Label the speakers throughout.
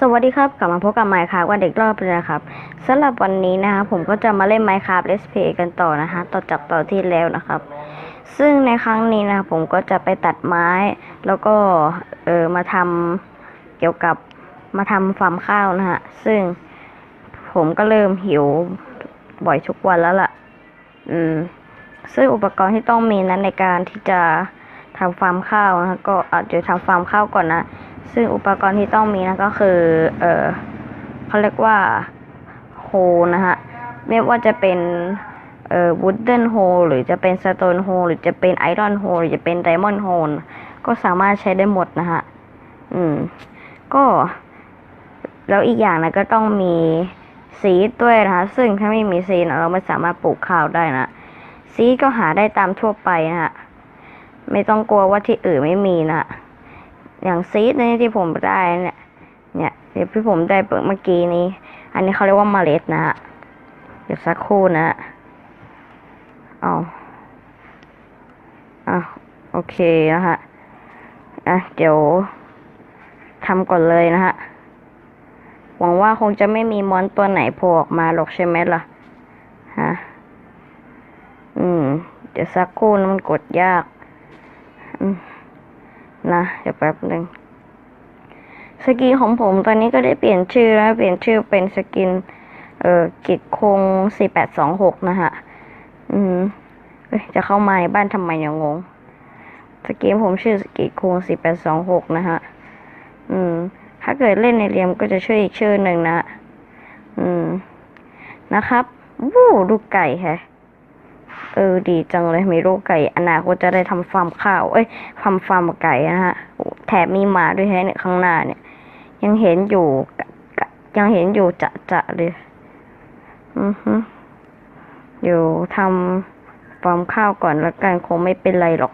Speaker 1: สวัสดีครับกลับมาพบกับไมค์ครับวันเด็กรอบเลยนะครับสำหรับวันนี้นะครับผมก็จะมาเล่นไมค์ครับเลสเพย์กันต่อนะคะต่อจากต่อนที่แล้วนะครับ ซึ่งในครั้งนี้นะผมก็จะไปตัดไม้แล้วก็เออมาทำเกี่ยวกับมาทำฟาร์มข้าวนะฮะซึ่งผมก็เริ่มหิวบ่อยทุกวันแล้วล่ะ อืม ซึ่งอุปกรณ์ที่ต้องมีนั้นในการที่จะทำฟาร์มข้าวนะก็อาจจะทำฟาร์มข้าวก่อนนะ ซึ่งอุปกรณ์ที่ต้องมีนะก็คือ เออเขาเรียกว่าโฮนะฮะ ไม่ว่าจะเป็น เอ่อ wooden hole หรือจะเป็น stone hole หรือจะเป็น iron hole หรือจะเป็น diamond hole ก็สามารถใช้ได้หมดนะฮะ อืม ก็ แล้วอีกอย่างนะก็ต้องมีซีดด้วยนะคะ ซึ่งถ้าไม่มีซีดนะเราไม่สามารถปลูกข้าวได้นะ ซีดก็หาได้ตามทั่วไปนะฮะ ไม่ต้องกลัวว่าที่อื่นไม่มีนะ อย่างซีดนี่ที่ผมได้เนี่ยเนี่ยเดี๋ยวที่ผมได้เมื่อกี้นี้ อันนี้เขาเรียกว่าเมล็ดนะฮะเดี๋ยวสักครู่นะฮะเอาอะโอเคนะฮะอะเดี๋ยวทำก่อนเลยนะฮะหวังว่าคงจะไม่มีมอนตัวไหนโผล่ออกมาหรอกใช่ไหมล่ะฮะอืม เดี๋ยวสักครู่นะมันกดยาก อืม นะเดี๋ยวแป๊บหนึ่งสกินของผมตอนนี้ก็ได้เปลี่ยนชื่อแล้วเปลี่ยนชื่อเป็นสกิน เอ่อกิจคงสี่แปดสองหกนะฮะ อืมเอ้ยจะเข้ามาในบ้านทำไมเนี่ยงง สกินผมชื่อสกิจคงสี่แปดสองหกนะฮะ อืม ถ้าเกิดเล่นในเรียมก็จะชื่ออีกชื่อหนึ่งนะ อืม นะครับ วู้ดูไก่แฮะ เออดีจังเลยมีลูกไก่อนาคตจะได้ทำฟาร์มข้าว เอ้ยทำฟาร์มไก่นะฮะแถมมีหมาด้วยแฮะเนี่ยข้างหน้าเนี่ย ยังเห็นอยู่ยังเห็นอยู่จะจะเลยอือฮึเดี๋ยวทำฟาร์มข้าวก่อนแล้วกันคงไม่เป็นไรหรอก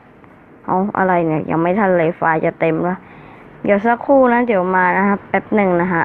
Speaker 1: เอาอะไรเนี่ย ยังไม่ทันเลยไฟจะเต็มแล้วเดี๋ยวสักครู่นะเดี๋ยวมานะครับแป๊บหนึ่งนะฮะ